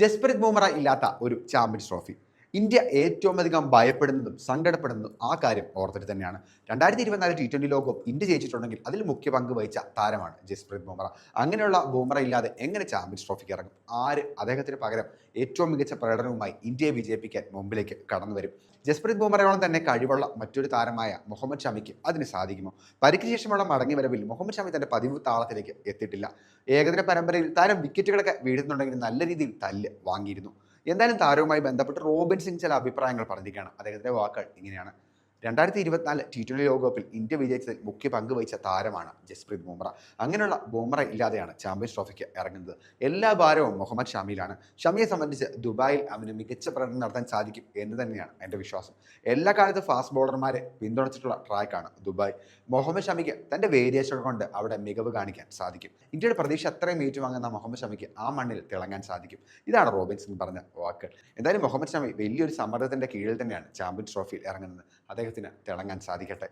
ജസ്പ്രീത് ബുംറ ഇല്ലാത്ത ഒരു champions trophy. India ഏറ്റവും അധികം ഭയപ്പെടുന്നതും സങ്കടപ്പെടുന്നതും ആ കാര്യം ഓർത്തിട്ട് തന്നെയാണ്. രണ്ടായിരത്തി ഇരുപത്തിനാല് ടി ട്വന്റി ലോകകപ്പ് ഇന്ത്യ ജയിച്ചിട്ടുണ്ടെങ്കിൽ അതിൽ മുഖ്യ പങ്ക് വഹിച്ച താരമാണ് ജസ്പ്രീത് ബുംറ. അങ്ങനെയുള്ള ബുംറ ഇല്ലാതെ എങ്ങനെ ചാമ്പ്യൻസ് ട്രോഫിക്ക് ഇറങ്ങും? ആര് അദ്ദേഹത്തിന് പകരം ഏറ്റവും മികച്ച പ്രകടനവുമായി ഇന്ത്യയെ വിജയിപ്പിക്കാൻ മുമ്പിലേക്ക് കടന്നു വരും? ജസ്പ്രീത് ബുംറയോളം തന്നെ കഴിവുള്ള മറ്റൊരു താരമായ മുഹമ്മദ് ഷമിക്ക് അതിന് സാധിക്കുമോ? പരിക്ക് ശേഷമുള്ള മടങ്ങി വരവിൽ മുഹമ്മദ് ഷമി തന്റെ പതിവ് താളത്തിലേക്ക് എത്തിയിട്ടില്ല. ഏകദിന പരമ്പരയിൽ താരം വിക്കറ്റുകളൊക്കെ വീഴുന്നുണ്ടെങ്കിൽ നല്ല രീതിയിൽ തല്ല് വാങ്ങിയിരുന്നു. എന്തായാലും താരവുമായി ബന്ധപ്പെട്ട് റോബിൻ സിംഗ് ചില അഭിപ്രായങ്ങൾ പറഞ്ഞിരിക്കുകയാണ്. അദ്ദേഹത്തിന്റെ വാക്കുകൾ ഇങ്ങനെയാണ്. രണ്ടായിരത്തി ഇരുപത്തിനാല് ടി ട്വന്റി ലോകകപ്പിൽ ഇന്ത്യ വിജയിച്ചതിൽ മുഖ്യ പങ്ക് വഹിച്ച താരമാണ് ജസ്പ്രീത് ബുംറ. അങ്ങനെയുള്ള ബുംറ ഇല്ലാതെയാണ് ചാമ്പ്യൻസ് ട്രോഫിക്ക് ഇറങ്ങുന്നത്. എല്ലാ ഭാരവും മുഹമ്മദ് ഷമിയിലാണ്. ഷമിയെ സംബന്ധിച്ച് ദുബായിൽ അവന് മികച്ച പ്രകടനം നടത്താൻ സാധിക്കും എന്ന് തന്നെയാണ് എന്റെ വിശ്വാസം. എല്ലാ കാലത്തും ഫാസ്റ്റ് ബോളർമാരെ പിന്തുണച്ചിട്ടുള്ള ട്രാക്കാണ് ദുബായ്. മുഹമ്മദ് ഷമിക്ക് തന്റെ വേരിയേഷൻ കൊണ്ട് അവിടെ മികവ് കാണിക്കാൻ സാധിക്കും. ഇന്ത്യയുടെ പ്രതീക്ഷ അത്രയും ഏറ്റുവാങ്ങുന്ന മുഹമ്മദ് ഷമിക്ക് ആ മണ്ണിൽ തിളങ്ങാൻ സാധിക്കും. ഇതാണ് റോബിൻസൺ പറഞ്ഞ വാക്കുകൾ. എന്തായാലും മുഹമ്മദ് ഷമി വലിയൊരു സമ്മർദ്ദത്തിന്റെ കീഴിൽ തന്നെയാണ് ചാമ്പ്യൻസ് ട്രോഫിയിൽ ഇറങ്ങുന്നത്. അദ്ദേഹത്തിന് തിളങ്ങാൻ സാധിക്കട്ടെ.